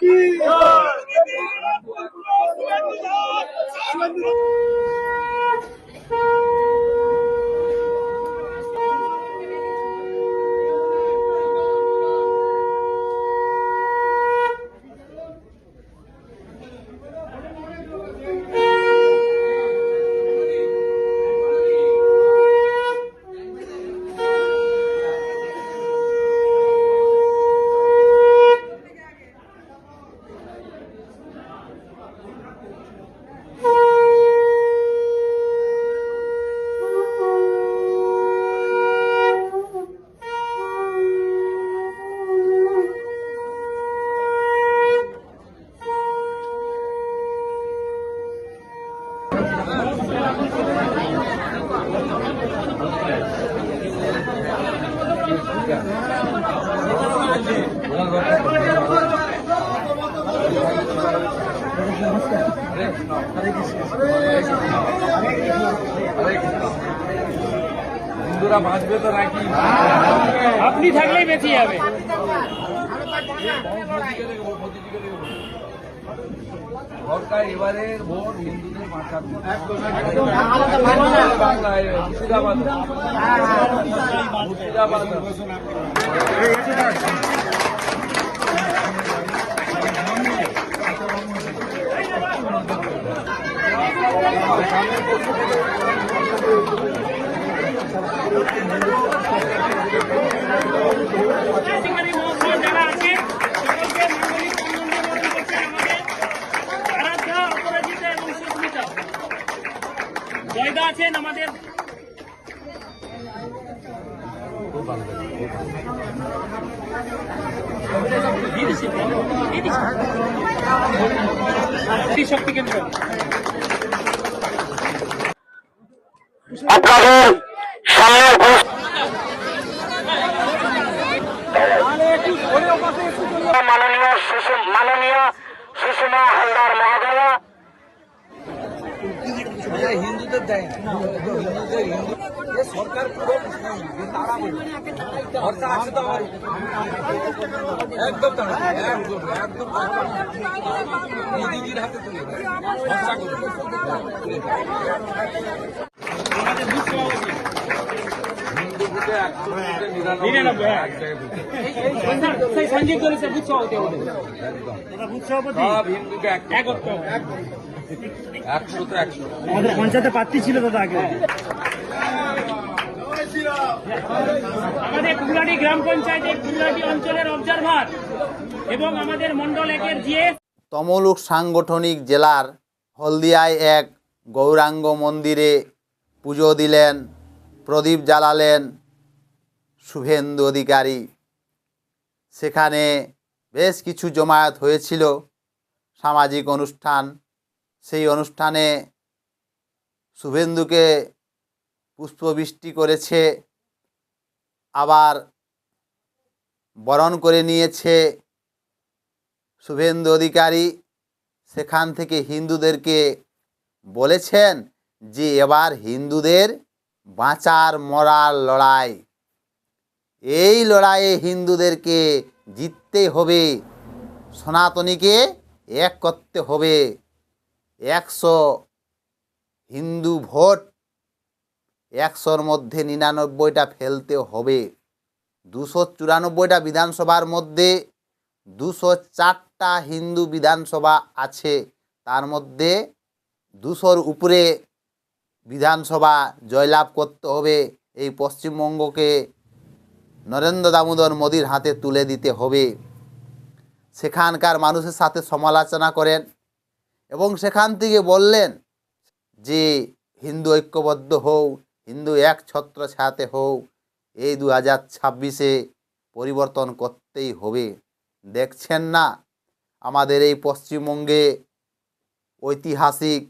কি হিন্দুরা বাঁচবে তো নাকি? আপনি থাকলেই বেঁচে যাবে। সরকার এবারের ভোট হিন্দুদের বাঁচার বাংলায় মুর্শিদাবাদ। মুর্শিদাবাদ। জয়দা আছেন আমাদের শক্তি কেন্দ্র আপনাদের সামনে মাননীয় সুষম- মাননীয় সুষমা হিন্দুদের হাতে তুলে পঞ্চায়েতে প্রার্থী ছিল দাদা আগে আমাদের কুমলাটি গ্রাম পঞ্চায়েতের কুমলাটি অঞ্চলের অবজারভার এবং আমাদের মন্ডল একের জিএস। তমলুক সাংগঠনিক জেলার হলদিয়ায় এক গৌরাঙ্গ মন্দিরে পুজো দিলেন, প্রদীপ জ্বালালেন, শুভেন্দু অধিকারী। সেখানে বেশ কিছু জমায়েত হয়েছিল, সামাজিক অনুষ্ঠান। সেই অনুষ্ঠানে শুভেন্দুকে পুষ্পবৃষ্টি করেছে, আবার বরণ করে নিয়েছে শুভেন্দু অধিকারী। সেখান থেকে হিন্দুদেরকে বলেছেন যে এবার হিন্দুদের বাঁচার মরার লড়াই। এই লড়াইয়ে হিন্দুদেরকে জিততে হবে, সনাতনীকে এক করতে হবে। একশো হিন্দু ভোট একশোর মধ্যে নিরানব্বইটা ফেলতে হবে। দুশো চুরানব্বইটা বিধানসভার মধ্যে দুশো চারটা হিন্দু বিধানসভা আছে। তার মধ্যে দুশোর উপরে বিধানসভা জয়লাভ করতে হবে, এই পশ্চিমবঙ্গকে নরেন্দ্র দামোদর মোদির হাতে তুলে দিতে হবে। সেখানকার মানুষের সাথে সমালোচনা করেন এবং সেখান থেকে বললেন যে, হিন্দু ঐক্যবদ্ধ হও, হিন্দু এক ছত্র ছায়াতে হও, এই দু হাজার ছাব্বিশে পরিবর্তন করতেই হবে। দেখছেন না, আমাদের এই পশ্চিমবঙ্গে ঐতিহাসিক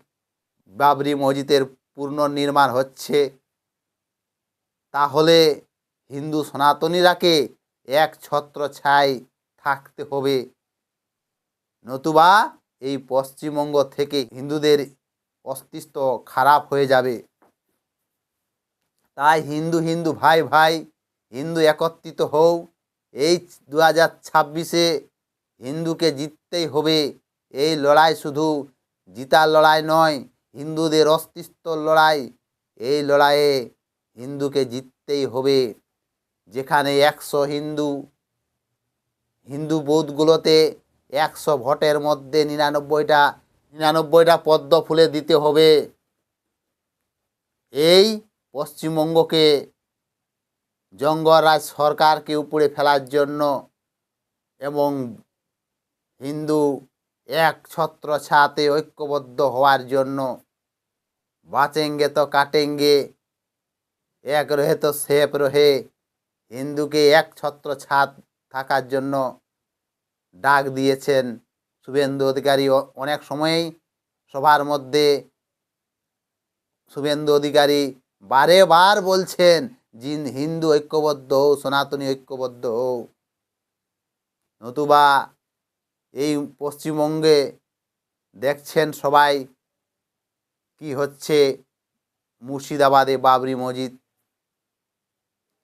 বাবরি মসজিদের পুনর্নির্মাণ হচ্ছে। তাহলে হিন্দু সনাতনীরাকে এক ছত্র ছাই থাকতে হবে। নতুবা এই পশ্চিমবঙ্গ থেকে হিন্দুদের অস্তিত্ব খারাপ হয়ে যাবে। তাই হিন্দু হিন্দু ভাই ভাই হিন্দু একত্রিত হও। এই দু হাজার ছাব্বিশে হিন্দুকে জিততেই হবে। এই লড়াই শুধু জিতার লড়াই নয় হিন্দুদের অস্তিত্বর লড়াই, এই লড়াইয়ে হিন্দুকে জিততেই হবে। যেখানে একশো হিন্দু হিন্দু বুথগুলোতে একশো ভোটের মধ্যে নিরানব্বইটা নিরানব্বইটা পদ্ম ফুলে দিতে হবে। এই পশ্চিমবঙ্গকে জঙ্গলরাজ সরকারকে উপরে ফেলার জন্য এবং হিন্দু এক ছত্র ছাতে ঐক্যবদ্ধ হওয়ার জন্য। বাঁচেঙ্গে তো কাটেঙ্গে, এক রহে তো সেফ রহে। হিন্দুকে এক ছত্র ছাদ থাকার জন্য ডাক দিয়েছেন শুভেন্দু অধিকারী। অনেক সময়ই সবার মধ্যে শুভেন্দু অধিকারী বারে বার বলছেন, জিন হিন্দু ঐক্যবদ্ধ হও, সনাতনী ঐক্যবদ্ধ হও। নতুবা এই পশ্চিমবঙ্গে দেখছেন সবাই কি হচ্ছে? মুর্শিদাবাদে বাবরি মসজিদ।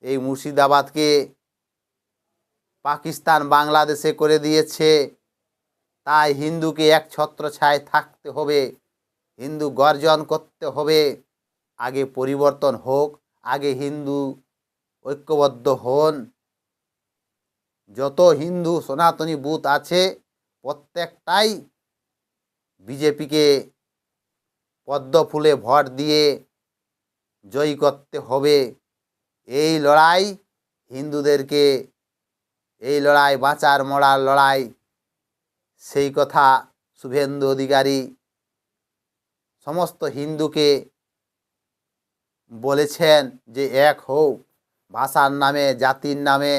এই মুর্শিদাবাদকে পাকিস্তান বাংলাদেশে করে দিয়েছে। তাই হিন্দুকে এক ছত্র ছায় থাকতে হবে। হিন্দু গর্জন করতে হবে। আগে পরিবর্তন হোক, আগে হিন্দু ঐক্যবদ্ধ হন। যত হিন্দু সনাতনী বুথ আছে প্রত্যেকটাই বিজেপিকে পদ্ম ফুলে ভোট দিয়ে জয়ী করতে হবে। এই লড়াই হিন্দুদেরকে, এই লড়াই বাঁচার মরার লড়াই, সেই কথা শুভেন্দু অধিকারী সমস্ত হিন্দুকে বলেছেন যে এক হোক, ভাষার নামে, জাতির নামে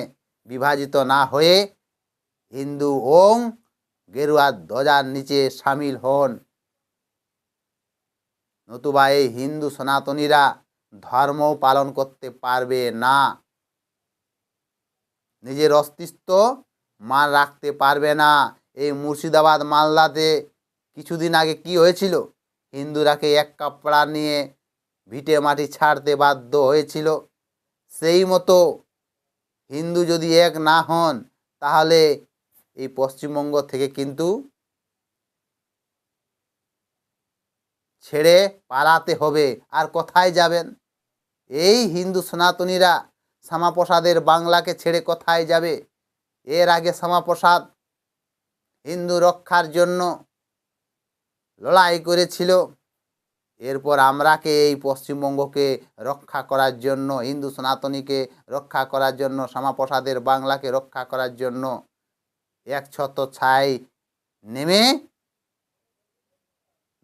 বিভাজিত না হয়ে হিন্দু ওং গেরুয়া ধ্বজার নিচে সামিল হন। নতুবা এই হিন্দু সনাতনীরা ধর্ম পালন করতে পারবে না। নিজের অস্তিত্ব মান রাখতে পারবে না। এই মুর্শিদাবাদ মালদাতে কিছুদিন আগে কি হয়েছিল? হিন্দুরাকে এক কাপড়া নিয়ে ভিটে মাটি ছাড়তে বাধ্য হয়েছিল। সেই মতো হিন্দু যদি এক না হন, তাহলে এই পশ্চিমবঙ্গ থেকে কিন্তু ছেড়ে পালাতে হবে। আর কোথায় যাবেন? এই হিন্দু সনাতনীরা শ্যামাপ্রসাদের বাংলাকে ছেড়ে কোথায় যাবে? এর আগে শ্যামাপ্রসাদ হিন্দু রক্ষার জন্য লড়াই করেছিল। এরপর আমরাকে এই পশ্চিমবঙ্গকে রক্ষা করার জন্য, হিন্দু সনাতনীকে রক্ষা করার জন্য, শ্যামাপ্রসাদের বাংলাকে রক্ষা করার জন্য এক ছত্র ছাই নেমে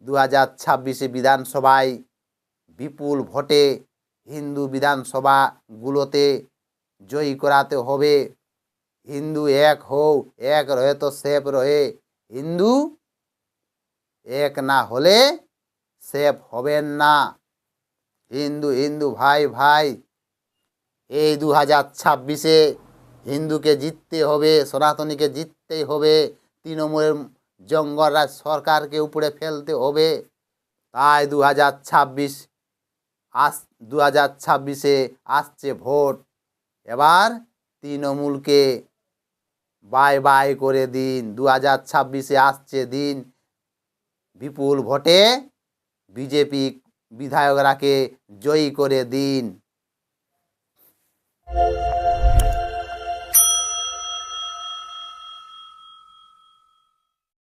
দু হাজার ছাব্বিশে বিধানসভায় বিপুল ভোটে হিন্দু বিধানসভাগুলোতে জয়ী করাতে হবে। হিন্দু এক হও, এক রহে তো সেফ রহে। হিন্দু এক না হলে সেফ হবেন না। হিন্দু হিন্দু, ভাই ভাই, এই দু হাজার ছাব্বিশে হিন্দুকে জিততে হবে, সনাতনীকে জিততেই হবে, তৃণমূলের জঙ্গলরাজ সরকারকে উপরে ফেলতে হবে। তাই দু হাজার ছাব্বিশ আস দু হাজার ছাব্বিশে আসছে ভোট। এবার তৃণমূলকে বাই বাই করে দিন দু হাজার ছাব্বিশে আসছে দিন। বিপুল ভোটে বিজেপি বিধায়করাকে জয়ী করে দিন।